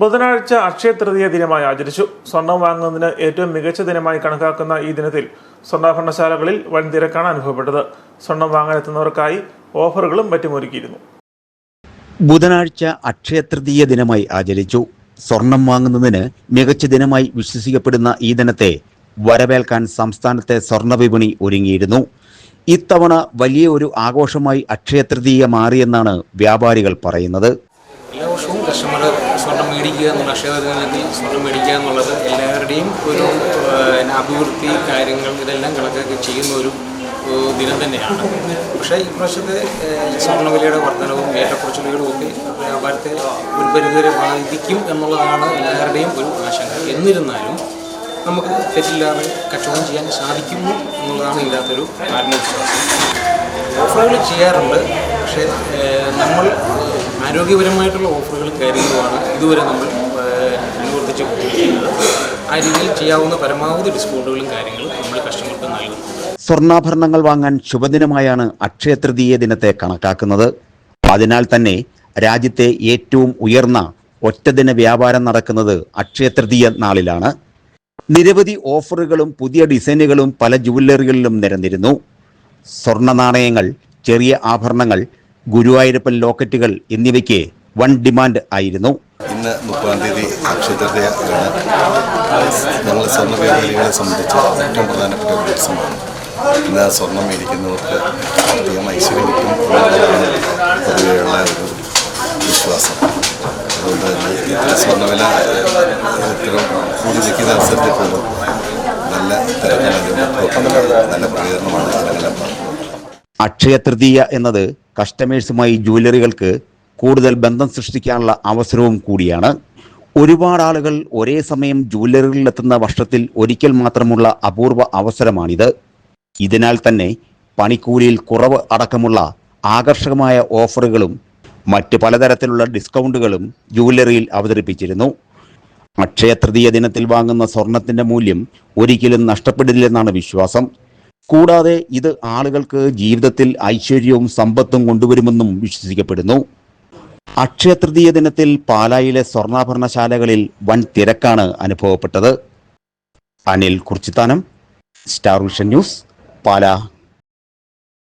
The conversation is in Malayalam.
ബുധനാഴ്ച അക്ഷയ തൃതീയ ദിനമായി ആചരിച്ചു. സ്വർണം വാങ്ങുന്നതിന് ഏറ്റവും മികച്ച ദിനമായി കണക്കാക്കുന്ന ഈ ദിനത്തിൽ സ്വർണാഭരണശാലകളിൽ വൻ തിരക്കാണ് അനുഭവപ്പെട്ടത്. സ്വർണം വാങ്ങാനെത്തുന്നവർക്കായി ഓഫറുകളും മറ്റുമൊരുക്കിയിരുന്നു ബുധനാഴ്ച അക്ഷയതൃതീയ ദിനമായി ആചരിച്ചു. സ്വർണം വാങ്ങുന്നതിന് മികച്ച ദിനമായി വിശ്വസിക്കപ്പെടുന്ന ഈ ദിനത്തെ വരവേൽക്കാൻ സംസ്ഥാനത്തെ സ്വർണ വിപണി ഒരുങ്ങിയിരുന്നു. ഇത്തവണ വലിയ ഒരു ആഘോഷമായി അക്ഷയതൃതീയ മാറിയെന്നാണ് വ്യാപാരികൾ പറയുന്നത്. എല്ലാ വർഷവും കസ്റ്റമർ സ്വർണം മേടിക്കുക എന്നുള്ള അക്ഷയദിനത്തിൽ സ്വർണം മേടിക്കുക എന്നുള്ളത് എല്ലാവരുടെയും ഒരു അഭിവൃദ്ധി കാര്യങ്ങൾ ഇതെല്ലാം കണക്കാക്കി ചെയ്യുന്ന ഒരു ദിനം തന്നെയാണ്. പക്ഷേ ഈ പ്രാവശ്യത്തെ ഏഹ്, സ്വർണവിലയുടെ വർധനവും ഏറ്റക്കുറച്ചിലുകളും ഒക്കെ വ്യാപാരത്തെ ഒരു പരിധിവരെ ബാധിക്കും എന്നുള്ളതാണ് എല്ലാവരുടെയും ഒരു ആശങ്ക. എന്നിരുന്നാലും നമുക്ക് തെറ്റില്ലാതെ കച്ചവടം ചെയ്യാൻ സാധിക്കുന്നു എന്നുള്ളതാണ് ഇതിനകത്തൊരു ആത്മവിശ്വാസം. ഓഫറുകൾ ചെയ്യാറുണ്ട് പക്ഷേ നമ്മൾ ആരോഗ്യപരമായിട്ടുള്ള ഓഫറുകൾ കാര്യങ്ങളുമാണ് ഇതുവരെ നമ്മൾ അനുവർത്തിച്ച് ആ രീതിയിൽ ചെയ്യാവുന്ന പരമാവധി ഡിസ്കൗണ്ടുകളും കാര്യങ്ങളും നമ്മൾ കസ്റ്റമർക്ക് നൽകുന്നു സ്വർണാഭരണങ്ങൾ വാങ്ങാൻ ശുഭദിനമായാണ് അക്ഷയ തൃതീയ ദിനത്തെ കണക്കാക്കുന്നത്. അതിനാൽ തന്നെ രാജ്യത്തെ ഏറ്റവും ഉയർന്ന ഒറ്റദിന വ്യാപാരം നടക്കുന്നത് അക്ഷയ തൃതീയ നാളിലാണ്. നിരവധി ഓഫറുകളും പുതിയ ഡിസൈനുകളും പല ജുവല്ലറികളിലും നിരന്നിരുന്നു. സ്വർണ നാണയങ്ങൾ ചെറിയ ആഭരണങ്ങൾ ഗുരുവായൂരപ്പൻ ലോക്കറ്റുകൾ എന്നിവയ്ക്ക് വൺ ഡിമാൻഡ് ആയിരുന്നു. ഇന്ന് മുപ്പതാം തീയതി അക്ഷയതൃതയാണ് ഞങ്ങൾ സ്വർണ വ്യാപാരികളെ സംബന്ധിച്ച് ഏറ്റവും പ്രധാനപ്പെട്ട ഒരു ദിവസമാണ്. ഇന്ന് സ്വർണം മേടിക്കുന്നവർക്ക് അധികം ഐശ്വര്യം കിട്ടും എന്നുള്ളതാണ് പൊതുവെയുള്ള ഒരു വിശ്വാസം. അതുകൊണ്ട് തന്നെ ഇത്ര സ്വർണവില ഇത്തരം കൂടി നിൽക്കുന്ന അവസരത്തിൽ പോലും നല്ല തിരക്കാണ് നല്ല പ്രചരണമാണ് ജനങ്ങളെ അക്ഷയ അക്ഷയതൃതീയ എന്നത് കസ്റ്റമേഴ്സുമായി ജുവലറികൾക്ക് കൂടുതൽ ബന്ധം സൃഷ്ടിക്കാനുള്ള അവസരവും കൂടിയാണ്. ഒരുപാട് ആളുകൾ ഒരേ സമയം ജുവലറികളിലെത്തുന്ന വർഷത്തിൽ ഒരിക്കൽ മാത്രമുള്ള അപൂർവ അവസരമാണിത്. ഇതിനാൽ തന്നെ പണിക്കൂലിയിൽ കുറവ് അടക്കമുള്ള ആകർഷകമായ ഓഫറുകളും മറ്റ് പലതരത്തിലുള്ള ഡിസ്കൗണ്ടുകളും ജുവലറിയിൽ അവതരിപ്പിച്ചിരുന്നു. അക്ഷയ തൃതീയ ദിനത്തിൽ വാങ്ങുന്ന സ്വർണത്തിന്റെ മൂല്യം ഒരിക്കലും നഷ്ടപ്പെടില്ലെന്നാണ് വിശ്വാസം. കൂടാതെ ഇത് ആളുകൾക്ക് ജീവിതത്തിൽ ഐശ്വര്യവും സമ്പത്തും കൊണ്ടുവരുമെന്നും വിശ്വസിക്കപ്പെടുന്നു. അക്ഷയതൃതീയ ദിനത്തിൽ പാലായിലെ സ്വർണാഭരണശാലകളിൽ വൻ തിരക്കാണ് അനുഭവപ്പെട്ടത്. Anil Kurchithanam star vision news Pala.